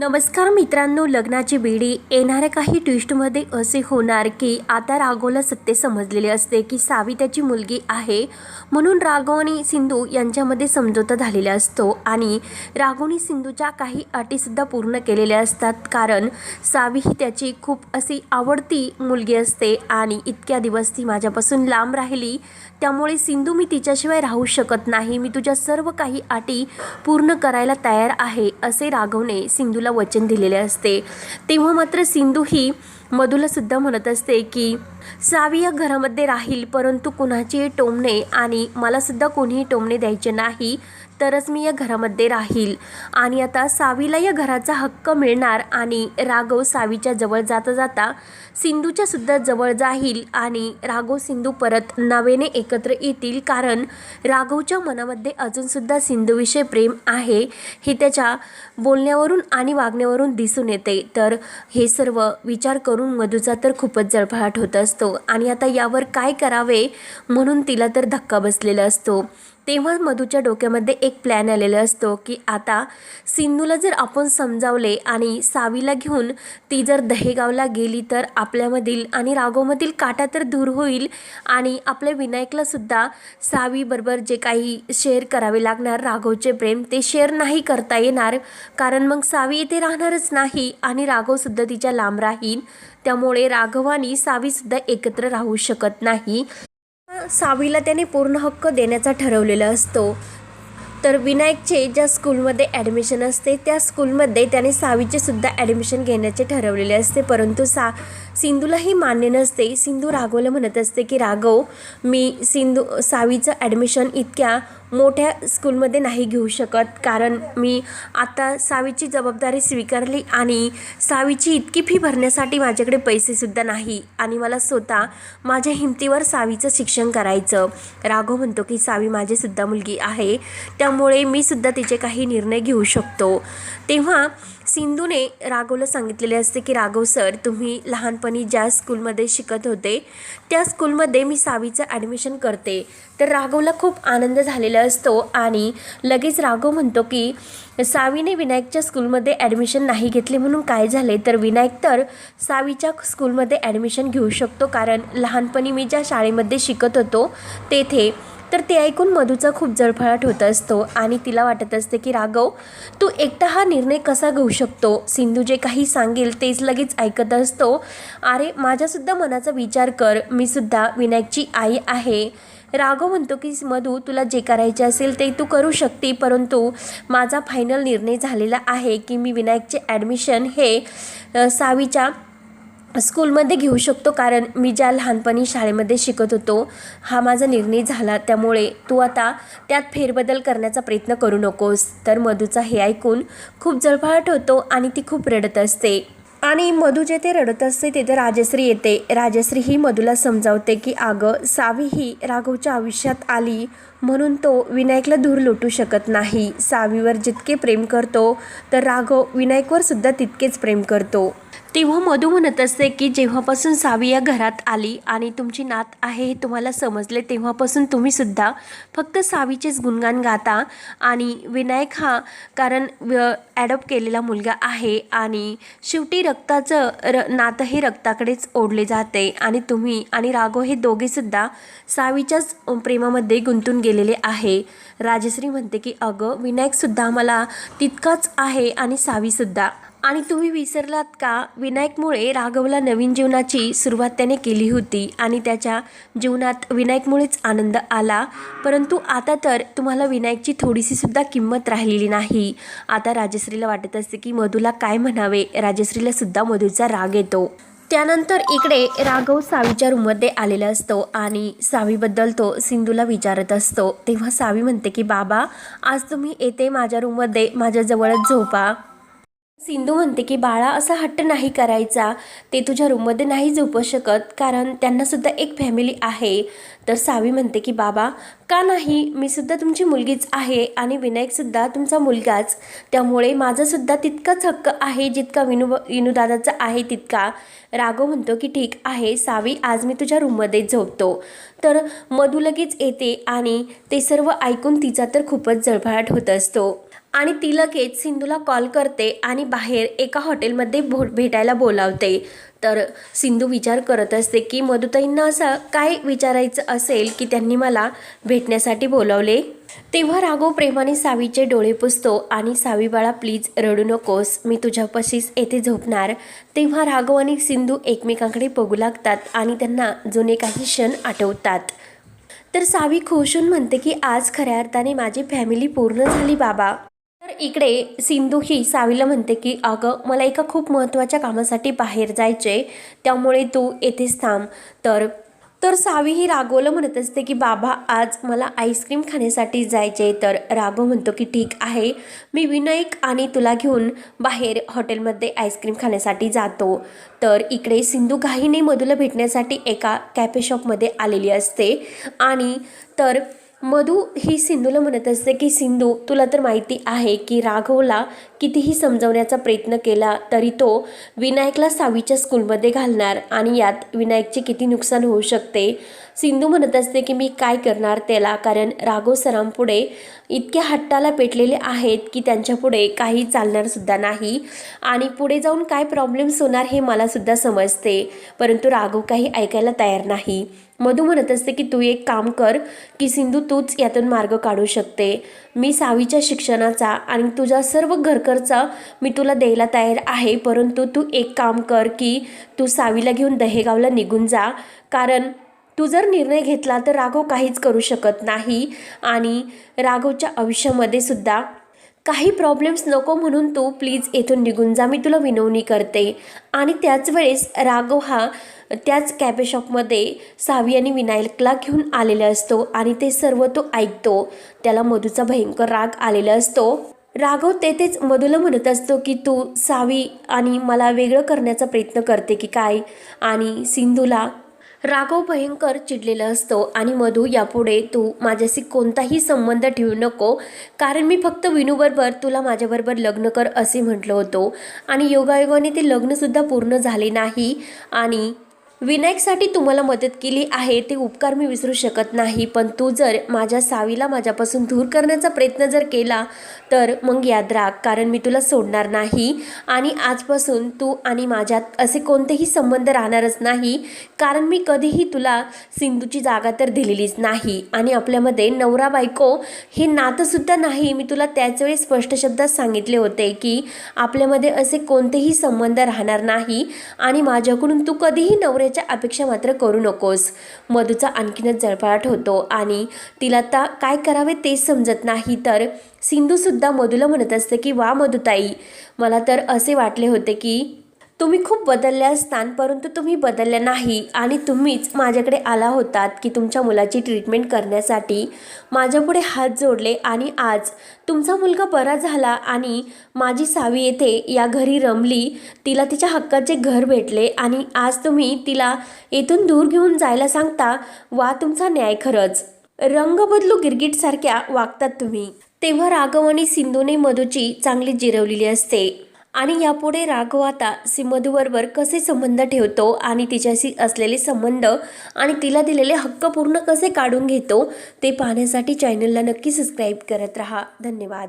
नमस्कार मित्रांनो लग्नाची बेडी येणाऱ्या काही ट्विस्टमध्ये असे होणार की आता राघवला सत्य समजलेले असते की सावी त्याची मुलगी आहे म्हणून राघव आणि सिंधू यांच्यामध्ये समझोता झालेला असतो आणि राघवनी सिंधूच्या काही अटीसुद्धा पूर्ण केलेल्या असतात कारण सावी ही त्याची खूप अशी आवडती मुलगी असते आणि इतक्या दिवस ती माझ्यापासून लांब राहिली. त्यामुळे सिंधू मी तिच्याशिवाय राहू शकत नाही. मी तुझ्या सर्व काही अटी पूर्ण करायला तयार आहे असे राघवने सिंधूला वचन दिलेले असते. तेव्हा मात्र सिंधू ही मधुलासुद्धा म्हणत असते की सावी या घरामध्ये राहील परंतु कुणाचीही टोमणे आणि मला सुद्धा कोणीही टोमणे द्यायचे नाही. तरच मी या घरामध्ये राहील. आणि आता सावीला या घराचा हक्क मिळणार आणि राघव सावीच्या जवळ जाता जाता सिंधूच्या सुद्धा जवळ जाईल आणि राघव सिंधू परत नवेने एकत्र येतील कारण राघवच्या मनामध्ये अजूनसुद्धा सिंधूविषयी प्रेम आहे. हे त्याच्या बोलण्यावरून आणि वागण्यावरून दिसून येते. तर हे सर्व विचार करून मधूचा तर खूपच जळफळाट होत असतो. आणि आता यावर काय करावे? म्हणून तिला तर धक्का बसलेला असतो. तेव्हा मधूच्या डोक्यामध्ये एक प्लॅन आलेला असतो की आता सिंधूला जर आपण समजावले आणि सावीला घेऊन ती जर दहेगावला गेली तर आपल्यामधील आणि राघवमधील काटा तर दूर होईल आणि आपल्या विनायकलासुद्धा सावीबरोबर जे काही शेअर करावे लागणार राघवचे प्रेम ते शेअर नाही करता येणार. कारण मग सावी इथे राहणारच नाही आणि राघवसुद्धा तिच्या लांब राहील. त्यामुळे राघव आणि सावीसुद्धा एकत्र राहू शकत नाही. सावीला त्याने पूर्ण हक्क देण्याचा ठरवलेला असतो. तर विनायकचे ज्या स्कूलमध्ये ॲडमिशन असते त्या स्कूलमध्ये त्याने सावीचे सुद्धा ॲडमिशन घेण्याचे ठरवलेले असते. परंतु सा सिंधूलाही मान्य नसते. सिंधू राघवला म्हणत असते की राघव मी सिंधू सावीचं ॲडमिशन इतक्या मोठ्या स्कूलमध्ये नाही घेऊ शकत. कारण मी आता सावीची जबाबदारी स्वीकारली आणि सावीची इतकी फी भरण्यासाठी माझ्याकडे पैसेसुद्धा नाही. आणि मला स्वतः माझ्या हिमतीवर सावीचं शिक्षण करायचं. राघव म्हणतो की सावी माझीसुद्धा मुलगी आहे. त्यामुळे मी सुद्धा तिचे काही निर्णय घेऊ शकतो. तेव्हा सिंधूने राघवला सांगितलेले असते की राघव सर तुम्ही लहानपणी ज्या स्कूलमध्ये शिकत होते त्या स्कूलमध्ये मी सावीचं ॲडमिशन करते. तर राघवला खूप आनंद झालेला असतो आणि लगेच राघव म्हणतो की सावीने विनायकच्या स्कूलमध्ये ॲडमिशन नाही घेतले म्हणून काय झाले? तर विनायक तर सावीच्या स्कूलमध्ये ॲडमिशन घेऊ शकतो कारण लहानपणी मी ज्या शाळेमध्ये शिकत होतो तेथे तर ते ऐकून मधूचा खूप जळफळाट होत असतो आणि तिला वाटत असते की राघव तू एकटा हा निर्णय कसा घेऊ शकतो? सिंधू जे काही सांगेल तेच लगेच ऐकत असतो. अरे माझ्यासुद्धा मनाचा विचार कर. मी सुद्धा विनायकची आई आहे. राघव म्हणतो की मधू तुला जे करायचे असेल ते तू करू शकते परंतु माझा फायनल निर्णय झालेला आहे की मी विनायकचे ॲडमिशन हे सावीच्या स्कूलमध्ये घेऊ शकतो कारण मी ज्या लहानपणी शाळेमध्ये शिकत होतो हा माझा निर्णय झाला. त्यामुळे तू आता त्यात फेरबदल करण्याचा प्रयत्न करू नकोस. तर मधूचा हे ऐकून खूप जळफळाट होतो आणि ती खूप रडत असते. आणि मधू जेथे रडत असते तेथे राजश्री येते. राजश्री ही मधूला समजावते की अगं सावी ही राघवच्या आयुष्यात आली म्हणून तो विनायकला धूर लोटू शकत नाही. सावीवर जितके प्रेम करतो तर राघव विनायकवर सुद्धा तितकेच प्रेम करतो. तेव्हा मधू म्हणत असते की जेव्हापासून सावी या घरात आली आणि तुमची नात आहे हे तुम्हाला समजले तेव्हापासून तुम्हीसुद्धा फक्त सावीचेच गुणगान गाता आणि विनायक हा कारण ॲडॉप्ट केलेला मुलगा आहे आणि शेवटी रक्ताचं र नातं हे रक्ताकडेच ओढले जाते आणि तुम्ही आणि राघव हे दोघेसुद्धा सावीच्याच प्रेमामध्ये गुंतून गेलेले आहे. राजश्री म्हणते की अगं विनायकसुद्धा मला तितकाच आहे आणि सावीसुद्धा आणि तुम्ही विसरलात का? विनायकमुळे राघवला नवीन जीवनाची सुरुवात त्याने केली होती आणि त्याच्या जीवनात विनायकमुळेच आनंद आला. परंतु आता तर तुम्हाला विनायकची थोडीशी सुद्धा किंमत राहिलेली नाही. आता राजश्रीला वाटत असते की मधूला काय म्हणावे? राजश्रीलासुद्धा मधूचा राग येतो. त्यानंतर इकडे राघव सावीच्या रूममध्ये आलेला असतो आणि सावीबद्दल तो सिंधूला विचारत असतो. तेव्हा सावी म्हणते की बाबा आज तुम्ही येते माझ्या रूममध्ये. माझ्याजवळच झोपा. सिंधू म्हणते की बाळा असा हट्ट नाही करायचा. ते तुझ्या रूममध्ये नाही झोपू शकत कारण त्यांनासुद्धा एक फॅमिली आहे. तर सावी म्हणते की बाबा का नाही? मी सुद्धा तुमची मुलगीच आहे आणि विनायकसुद्धा तुमचा मुलगाच. त्यामुळे माझासुद्धा तितकाच हक्क आहे जितका विनू विनूदादाचा आहे तितका. राघव म्हणतो की ठीक आहे सावी आज मी तुझ्या रूममध्ये झोपतो. तर मधू लगेच येते आणि ते सर्व ऐकून तिचा तर खूपच जळफळाट होत असतो. आणि ती लगेच सिंधूला कॉल करते आणि बाहेर एका हॉटेलमध्ये भो भेटायला बोलावते. तर सिंधू विचार करत असते की मधुताईंना असं काय विचारायचं असेल की त्यांनी मला भेटण्यासाठी बोलावले? तेव्हा राघव प्रेमाने सावीचे डोळे पुसतो आणि सावी बाळा प्लीज रडू नकोस मी तुझ्यापाशीच येथे झोपणार. तेव्हा राघव आणि सिंधू एकमेकांकडे बघू लागतात आणि त्यांना जुने काही क्षण आठवतात. तर सावी खुश होऊन म्हणते की आज खऱ्या अर्थाने माझी फॅमिली पूर्ण झाली बाबा. इकडे सिंधू ही सावीला म्हणते की अगं मला एका खूप महत्त्वाच्या कामासाठी बाहेर जायचे त्यामुळे तू येथेच थांब. तर तर सावी ही राघवला म्हणत असते की बाबा आज मला आईस्क्रीम खाण्यासाठी जायचे तर राघव म्हणतो की ठीक आहे मी विनायक आणि तुला घेऊन बाहेर हॉटेलमध्ये आईस्क्रीम खाण्यासाठी जातो. तर इकडे सिंधू घाईने मधूला भेटण्यासाठी एका कॅफे शॉपमध्ये आलेली असते. आणि तर मधू ही सिंधूला म्हणत असते की सिंधू तुला तर माहिती आहे की राघवला कितीही समजवण्याचा प्रयत्न केला तरी तो विनायकला सावीच्या स्कूलमध्ये घालणार आणि यात विनायकचे किती नुकसान होऊ शकते? सिंधू म्हणत असते की मी काय करणार त्याला? कारण राघव सरांपुढे इतक्या हट्टाला पेटलेले आहेत की त्यांच्यापुढे काही चालणारसुद्धा नाही. आणि पुढे जाऊन काय प्रॉब्लेम्स होणार हे मलासुद्धा समजते. परंतु राघव काही ऐकायला तयार नाही. मधू म्हणत असते की तू एक काम कर की सिंधू तूच यातून मार्ग काढू शकते. मी सावीच्या शिक्षणाचा आणि तुझा सर्व घरखर्चा मी तुला द्यायला तयार आहे. परंतु तू एक काम कर की तू सावीला घेऊन दहेगावला निघून जा. कारण तू जर निर्णय घेतला तर राघव काहीच करू शकत नाही. आणि राघवच्या आयुष्यामध्ये सुद्धा काही प्रॉब्लेम्स नको म्हणून तू प्लीज येथून निघून जा. मी तुला विनवणी करते. आणि त्याच वेळेस राघव हा त्याच कॅफे शॉपमध्ये सावी आणि विनायकला घेऊन आलेला असतो. आणि ते सर्व तो ऐकतो. त्याला मधूचा भयंकर राग आलेला असतो. राघव तेथेच मधूला म्हणत असतो की तू सावी आणि मला वेगळं करण्याचा प्रयत्न करते की काय? आणि सिंधूला राघव भयंकर चिडलेला असतो आणि मधू यापुढे तू माझ्याशी कोणताही संबंध ठेवू नको कारण मी फक्त विनूबरोबर तुला माझ्याबरोबर लग्न कर असे म्हटलं होतो. आणि योगायोगाने ते लग्नसुद्धा पूर्ण झाले नाही आणि विनायकसाठी तुम्हाला मदत केली आहे ते उपकार मी विसरू शकत नाही. पण तू जर माझ्या सावीला माझ्यापासून दूर करण्याचा प्रयत्न जर केला तर मग याद राख कारण मी तुला सोडणार नाही. आणि आजपासून तू आणि माझ्यात असे कोणतेही संबंध राहणारच नाही कारण मी कधीही तुला सिंधूची जागा तर दिलेलीच नाही. आणि आपल्यामध्ये नवरा बायको हे नातंसुद्धा नाही. मी तुला त्याचवेळी स्पष्ट शब्दात सांगितले होते की आपल्यामध्ये असे कोणतेही संबंध राहणार नाही. आणि माझ्याकडून तू कधीही नवरे नवऱ्याच्या अपेक्षा मात्र करू नकोस. मधूचा आणखीनच जळफळाट होतो आणि तिला आता काय करावे तेच समजत नाही. तर सिंधूसुद्धा मधूला म्हणत असते की वा मधुताई मला तर असे वाटले होते की तुम्ही खूप बदलले असतान परंतु तुम्ही बदलल्या नाही. आणि तुम्हीच माझ्याकडे आला होतात की तुमच्या मुलाची ट्रीटमेंट करण्यासाठी. माझ्यापुढे हात जोडले आणि आज तुमचा मुलगा बरा झाला आणि माझी सावी येथे या घरी रमली. तिला तिच्या हक्काचे घर भेटले आणि आज तुम्ही तिला येथून दूर घेऊन जायला सांगता वा तुमचा न्याय खरंच. रंग बदलू गिरगिटसारख्या वागतात तुम्ही. तेव्हा राघव आणि सिंधूने मधूची चांगली जिरवलेली असते. आणि यापुढे राघव आता सिमधूबरोबर कसे संबंध ठेवतो आणि तिच्याशी असलेले संबंध आणि तिला दिलेले हक्क पूर्ण कसे काढून घेतो ते पाहण्यासाठी चॅनलला नक्की सबस्क्राईब करत राहा. धन्यवाद.